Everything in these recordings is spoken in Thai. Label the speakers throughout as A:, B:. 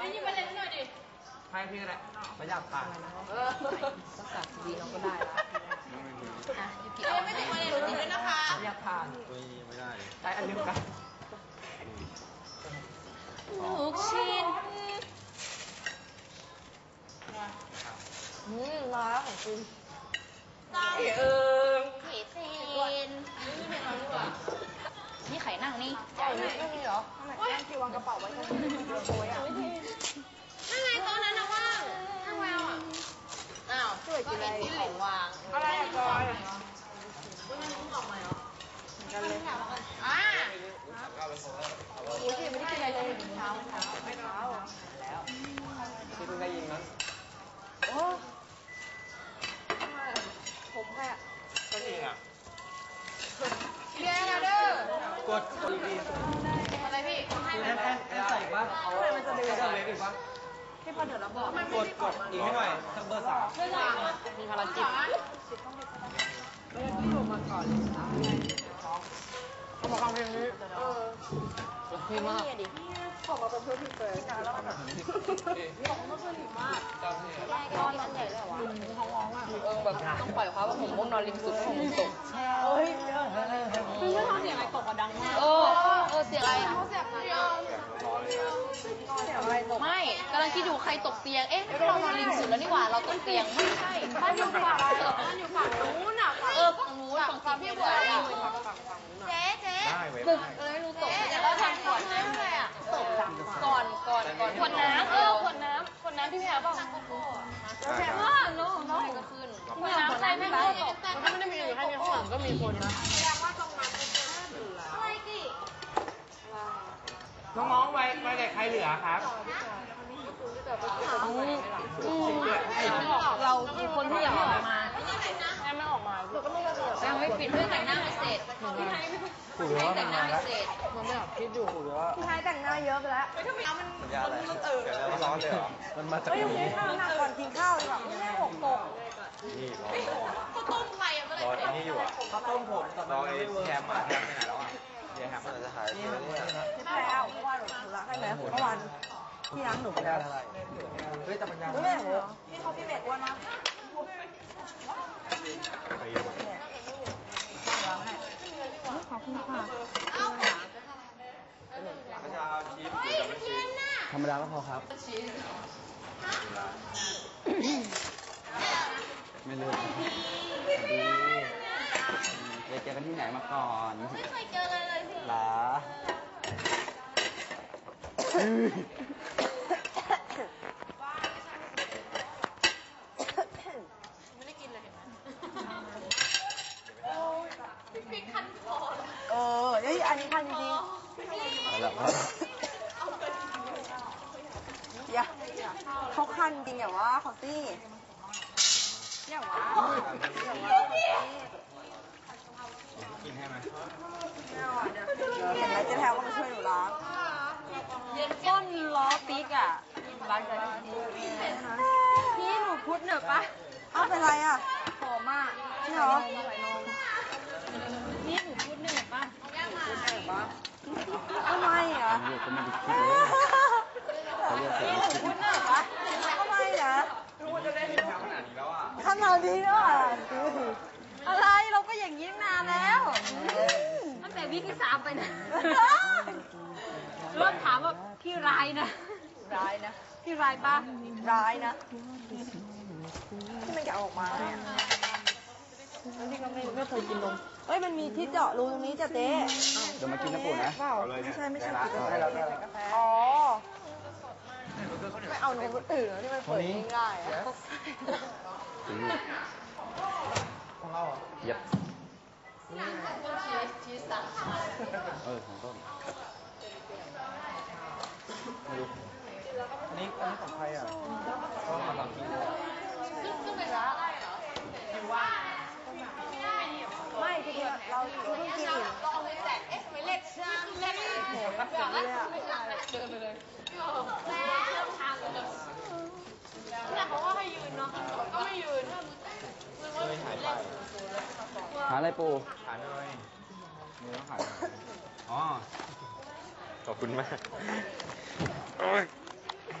A: ไม่ยิงประเด็นหน่อยดิ
B: ให้พี่ก็ได้ไม่อยากผ่าน
A: เออ
C: สักสามสิบวิเราก็ได้ละอะยูกิ
A: ยังไม่ถึงประเด็นจริงด้วยนะคะ
B: ไม่อยากผ่าน
D: ไม่ได้เลย
B: ได้อันเดียวกัน
C: ลูกชิ้นอืมมาแล้วของคุณ
B: เออ
C: ไข่เตีนนี่ไข่นั่งนี่
A: ไม่มีเหรอทำไมแม่ที่วางกระเป๋าไว้ตรงนี้โอ้ยอะาวช่วยกินอะไรของวาง
B: อะไรอะจอย
A: อ่า
B: โอ้ยไม่ได้กินอะไรเลยเช้าเช้าไม่เช้าแล้วพี่เพิ่งได้ยินมั้ง
A: โอ้ผมแค่
D: ก็จริงอะ
A: เรีย้นะเด้อก
B: ดอะ
A: ไรพี่ให้
B: แอนแอนใส่ว่าเอาอะไรมันจะเดึงเล็กอีกวะ
A: ที่พอเดี๋ยวเราบอกมัน
B: กดกดอีกให้หน่อยสักเบอร์สาม
A: เรื่องวางมีภารกิจ
B: ไม่งั้อยู่มาก่อนเขามาฟังเพลงนี้
A: เออ
B: เพลงมาก
A: บอกมาเป็นเพื่อนพี่เฟย์แล้วแบบบอกว่าเพื่อนถึงมาก
C: ก้อนมันใหญ่เลยเหรอวะ
A: เออแบบต้องปล่อยเขาว่าผมม่วงนอนริมสุดผมตก
B: เฮ้ย
A: พี่ก็ทำเสียงอะไรตกอะดังมาก
C: เออเออเสียงอะไรอะ
A: เขาเสียงอะ ไรเสียงอะไรตก
C: ไม่กำลังคิดอยู่ใครตกเตียง เอ๊ะเรานอนริมสุดแล้วนี่หว่า เราตกเตียง ไม่ใช่
A: บ้านอยู่ฝั่งบ้านอยู่ฝั่งนู้นอะ
C: เออฝั่งนู้นฝั่งสี
A: พี่
C: พี่
A: บั
C: บั
A: ว
C: ว
A: อยู่ฝั่งฝั่งฝั่งนู้น
C: เจ๊เจ๊
D: ได้เว้ย
C: ตึกเลยไม่รู้ตกแล้วทำก่อนนะอะไรอะตกก่อนก่อนก่อนขวดน้ำเออขวดน้ำขวดน้ำที่พี่แพรบอก
D: ได้ครับ
C: ว่าน้องน้องก็ขึ้นขวดน้ำใครไม่รู้ตก
A: มันไม่ได้มีอยู่แค่นี้ข้างหลังก็มีคนนะ
B: น้องๆไว้ไว้แต่ใครเหลือครับ
C: เราคือคนที่ยังไม่ออกมา
A: แม่ไม่ออกมาเราก็ไม่ได้เลย
C: ยังไม่ปิดเรื่องแต่งหน้าไม่เสร็จ
B: ถูกหรือว่า
C: แต่
B: มัน
C: งหน้า
B: มา
C: ไม่
B: แล้ว
C: เสร็จ
A: มันไม่ออกคิดอยู่
B: ถูกหรือว่า
A: พี่ชายแต่งหน้าเยอะไปแล้ว
D: สัญญาอะไรเกิดแล้วร้อนเลยเหรอ
B: มันมาจาก
A: เฮ้ย
B: ไหน
A: ยังไม่ข้าวหนักก่อนกินข้าวดีกว่าไม่ได้หกตก
D: นี่ร้อน
A: ก็ต้มใครอะก็เลย
D: ร้อนไอ้นี่อยู่อะ
B: ข้าวต้มผมแต่
D: ร
B: มัน
D: อ
B: ไม่
D: ไอ้
B: ได้เวิร์
D: แฮม
B: ก
D: อะแฮมไปไหนแล้วอะ เดี๋ยวแฮมมันจะหาย
B: นี่มันนี่นะ
A: ใช่แล้วเมื่อวานหนูรักให้ไหมเมื่อวานพี่ล้างหนูไป
B: ไม่ได้
A: แล้ว
B: อะไรเฮ้ยแต่มันยัง
A: รู้ไหมพี่เขาพี่เบกอ้วนนะ
D: ไป
A: ล้างให้ขอบคุณค่ะ
D: พระเจ้าชีสหรือจะไม่ชีส
B: ธรรมดาก็พอครับไม่เลิกดี เคยเจอกันที่ไหนมาก่อน
C: ไม่เคยเจอเลยเลยพี่
B: หรอ
A: ไม่ได้กินเลยเห็นไหม
C: พี่คันคอ
A: เออเฮ้ยอันนี้คันจริง
B: เอาละครับ
A: ๆอย่าเขาคันจริงอย่าว่าเขาสิอย่าว่าอย่าว่าเขาสิ
D: กินให้ไหม
A: เห็นแล้วเจ๊แพรก็มาช่วยหนูล้างก้นล้อปิ๊กอะล้างเลยพี่หนูพุดเหนอะปะอ้าวเป็นไรอะหอมอะจริงเหรอ
C: นี่หนูพูดหนึ่งป่ะ
A: ทำไมอะ
B: เรียกก็ไม่ได้คิดเลยเขาเรียกแต่
A: พี่
B: ไม่
A: หนู
B: คิด
A: พุดเหนอะปะทำไมอะ
D: กินแฮมขนาดนี้แล้วอะ
A: ขนาดนี้ก็อะอะไรเราก็อย่างนี้นานแล้ว
C: ตั้งแต่วิกที่สามไปนะเริ่มถามว่าพี่รายนะ
A: ร้ายนะ
C: พี่รายป่ะ
A: ร้ายนะที่มันจะออกมาเนี่ยที่ก็ไม่ไม่เคยกินนมเอ้ยมันมีที่เจาะรูตรงนี้จ้ะเจ๊
B: เดี๋ยวมากินน้ำปูนะ
A: เปล่า
D: เอาเลย
A: ไม่
D: เนี่ย
A: ใช่ไม่ใช่
D: ได้
A: กิน
D: ละ
A: กาแฟ
B: ได้แล้วได้แล้ว
A: อ๋อไม่เอานมคนอื่นเหรอที่มันเปิดง่ายๆอะ
B: ถึงของเราเหยียบ
E: ชีสชีสสั่งมา
B: เออของต้นไม่รู้อันนี้อันนี้ของใครอะก็มาลองกินดู
A: ไม่จริงๆเราเพิ่งกินอยู่
C: เราเอาไปแจกเอ๊ะทำไมเล็กจังเล็ก
A: โหแบบนี้เลยอะ
C: เดินไปเลยแล้วทางเลยแต่เขาว่าให้ยืนเนาะก็ไม่ยืน
D: เลยหายไป
B: หาอะไรปู
D: อบคุณมากโอ้ยข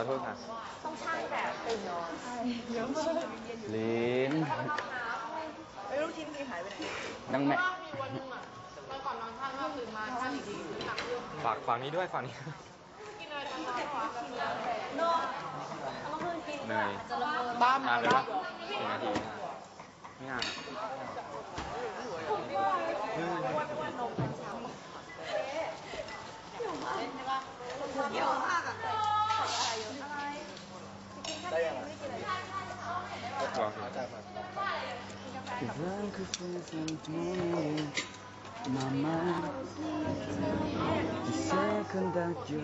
D: อโทษค่ะ
A: ต้องช่างแบบตื่นนอนเยอะมาก
D: ลิ้น
A: ไอ้ลูกชิ้นมีหายไปไหน
D: นั่งแม่
C: ก่อนนอนช่างก็คือมาช่างอีกที
D: ฝากฝั่งนี้ด้วยฝั่งนี้
C: กินอะไรตอนเช้าวะ
D: เนย
C: บ้า
D: ทานเลยปะหนึ่งนาทีไม่นานลองสิ
E: My mind The second that you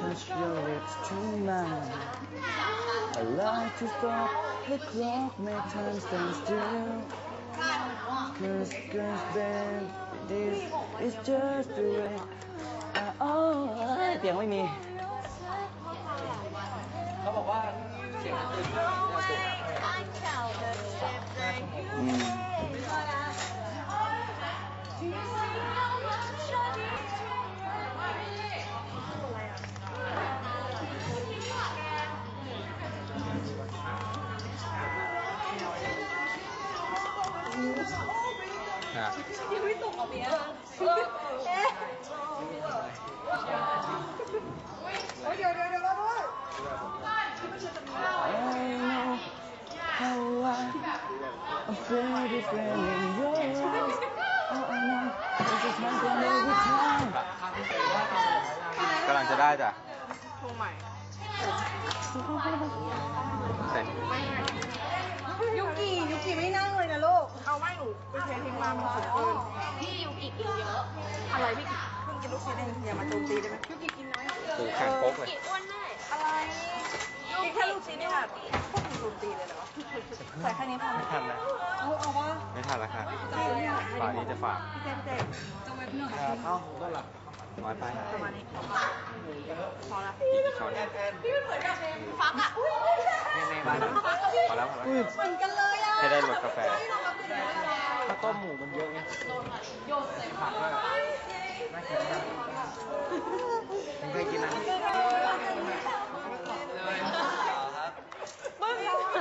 E: touch your lips to mine I like to stop the clock make time stand still Cause, cause babe this is just the way I oh เสียงไม่มี อืม
D: อ่ ะ
E: I know how I I'm very friendly in your eyes. Oh, I know this is my plan every time.
D: กำลังจะได้จ้ะ
A: ทูใหม่
D: แต่
A: ยุกิยุกิไม่นั่งเลยนะลูก เอาไม่หนูไปเททิ้งมามันสุดเกิน
C: พี่ยูกิกินเยอะ
A: อะไรพี่กิเพิ่งกินลูกชิ้นเองอย่ามาโจมตีได้ไหมยุกิกินน้อย
D: ปูแข็งโป๊กเลย
C: กินอ้วนได้
A: อะไรกินแค่ลูกชิ้นนี่แบบพวกมึงโจมตีเลยเหรอใส่แค่นี้พอไหม
D: ไม่ทันแล้ว
A: เอาเอาวะ
D: ไม่ทันแล้วค่ะ ข่ากนี้จะฝาก
A: เจ๊พี่เจ๊จะเว็บหน่อย
D: เอ้าก็หลับน้อยไป
A: ประมาณนี้พอละ
D: อีกกี่ช้อน
C: ฟักอะอุ้ย
D: พอแล้วพอแล้ว
A: เหมือนกันเลยอะ
D: ให้ได้รสกาแฟ
E: ถ้าต้มหมูมันเยอะไง
D: ผักด้วยน่ากินมากผมเคยกินนะ
A: น้อย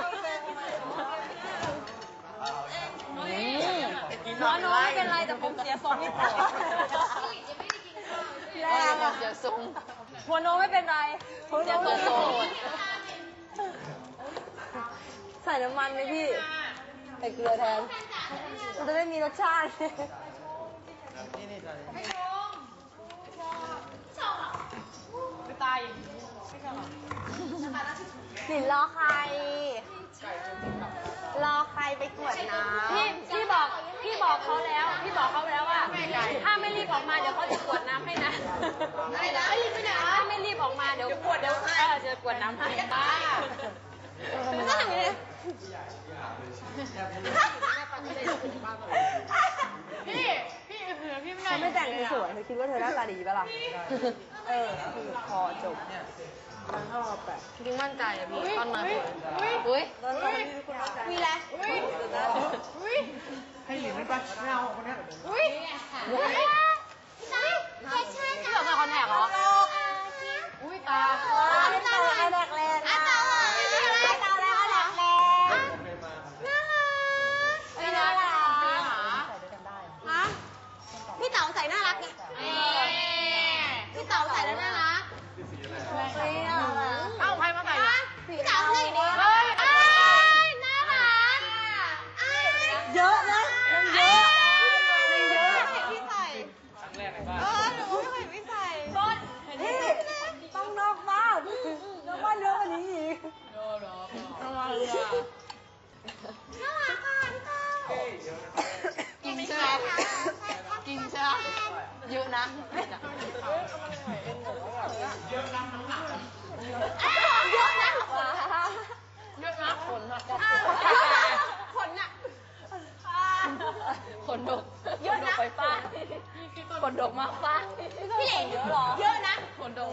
A: น้อยเป็นไรแต่ผมเสียทรงนิดหน่อยแรงอะ
C: เสียทรง
A: หัวโนไม่เป็นไรผม
C: เสียตัวโสด
A: ใส่น้ำมันไหมพี่ใส่เกลือแทนมันจะได้มีรสชาติ
C: ไม่ตายอย่างนี้
A: หลินรอใคร รอใครไปกวดน้ำ
C: พี่พี่บอกพี่บอกเขาแล้ว พี่บอกเขาแล้วว่า ถ้าไม่รีบออกมาเดี๋ยวเขาจะกวดน้ำให้นะอะไรนะรีบไปไหนถ้าไม่รีบออกมาเดี๋ยวกวดเดี๋ยวเออจะกวดน้ำให้บ้า
A: มันก็ทำอย่างนี้
C: พี่ พี่เออพี่ไม่
A: เธอไม่แต่งสวยเธอคิดว่าเธอหน้าตาดีปะล่ะ เออพอจบ
C: จริงมั่นใจอะพี่ตอนมาอุ้ยอุ้ย
A: แล้วตอนนี้คุณมั่นใจมีอะไร
C: อุ้ยอุ้ย
B: ให้หลินไม่ไปไม่เอาคนเนี้ย
C: อุ้ยอุ้ยไม่ใช่พี่บอกมาคอนแทคเหรออุ้ยตา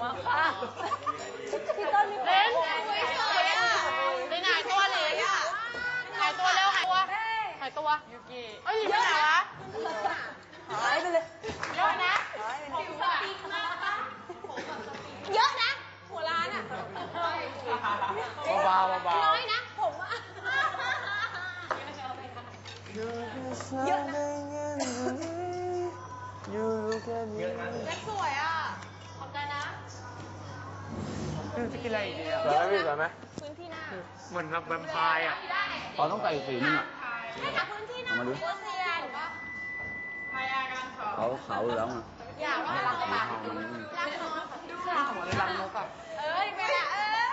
A: มาค่ะพี่ต้นมี
C: เล่
A: นเฉย
C: ๆอะในไห
A: นตัว
C: เหลย
A: อะหายตัวแล้วหายตัวหายตัวยูกิเอ้
C: ยไปไหนวะหายไป
A: เล
C: ยเยอะนะผมสปีกมากปะเยอะนะ หัวล้า
A: น
C: อะเบาๆเบาๆน้อยนะ
A: ผมอะเย
C: อะนะ
A: เยอะสวยอะ
C: พี่
D: จะกินอะไรอีกดี
E: สวยไหมพี่สวยไหม
D: เหมือนแบบแวมไพร์อะ
E: อ๋อต้องใส่สีนึงอะเอามาดูเขาขาวอยู่แล้วอะอยากว่ารักปากมันนี่
A: รังนกอะ
C: เอ้ยเวลาเออ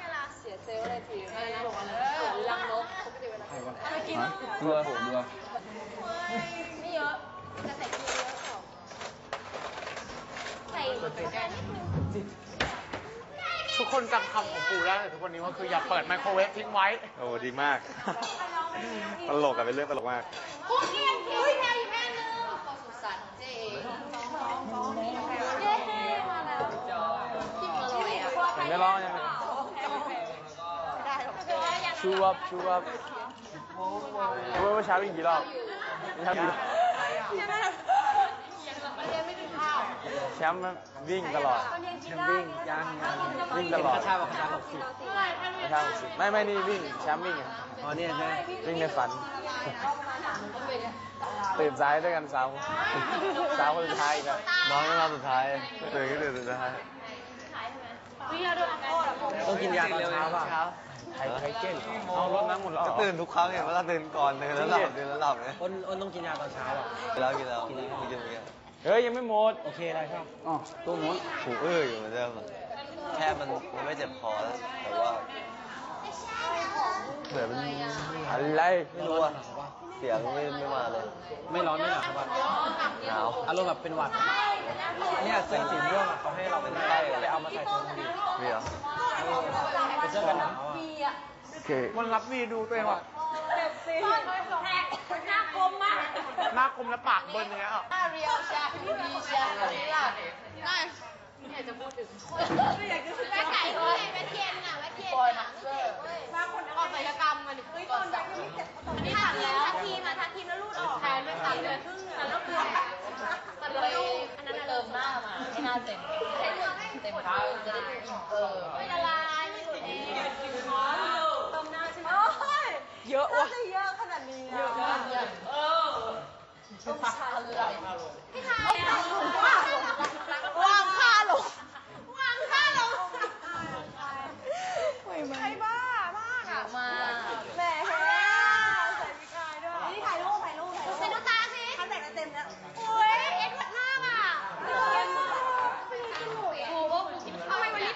C: เวลาเสียเซลล์อะไรทีเออบอกว่าเออรังนกปกติเวลา
E: ฮะดูอะดูอะ
C: ไม่ กคน
D: จำคำของปู่ได้แต่ทุกวันนี้ว่าคืออย่าเปิดไมโครเวฟทิ้งไว้
E: โอ้ดีมาก ตลกอะเป็นเรื่องตลกมาก
C: ผู้เที่ยงเที่ยวแค่อยู่แม่นึงความสุขสันต์ของเจ๊เองเย้มาแล้วกินอร่อยอะ
E: ยังไม่ร้องยังไม่ชูวับชูวับรู้ไหมว่าเช้าวิ่งกี่รอบเช้ากี่รอบ แชมป์มันวิ่งตลอดวิ่งยังยังวิ่งตลอดชาบอกชาหกสิบชาหกสิบไม่ไม่นี่วิ่งแชมป์วิ่งอะอ๋อเนี่ยใช่วิ่งในฝัน ตื่นสายด้วยกันสาวสาวคนสุดท้ายอีกอะน้องรอบสุดท้ายตื่นก็ตื่นสุดท้ายต้องกินยาตอนเช้าป่ะไทไทเก้นเอารถน้ำหมดแล้วเหรอ
F: ตื่นทุกครั้งเห็นว่าเราตื่นก่อนตื่นแล้วหลับตื่นแล้วหลับเนี่ย
E: อ้นอ้นต้องกินยาตอนเช้าอะ
F: กินแล้วกินแล้วกินแล้วกินแล้ว
E: เฮ้ยยังไม่หมด โอเคอะไรครับอ๋อตัวหมุน
F: หูอื้ออยู่เหมือนเดิมอะแค่มันมันไม่เจ็บคอแล้วแต่ว่า
E: เดี๋ยวมันอะไร
F: ไม่รู้อะเสียงไม่ไม่มาเลย
E: ไม่ร้อนไม่หนาวครับ
F: หนาว
E: อารมณ์แบบเป็นหวัดเนี่ยเสื้อสีม่วงอะเขาให้เราเป็นไข้ไปเอามาใส่ตัวนึงดิ
F: มีเหรอ
E: เป็นเสื้อกันหนาวอะโอเค
D: มันรับวีดูตัวเองว่ะ
C: หน้ากลมมาก
D: หน้ากลมและปากเบิ้ลอย่างเงี้ยอะ
C: หน้าเรียวชาดีชาดี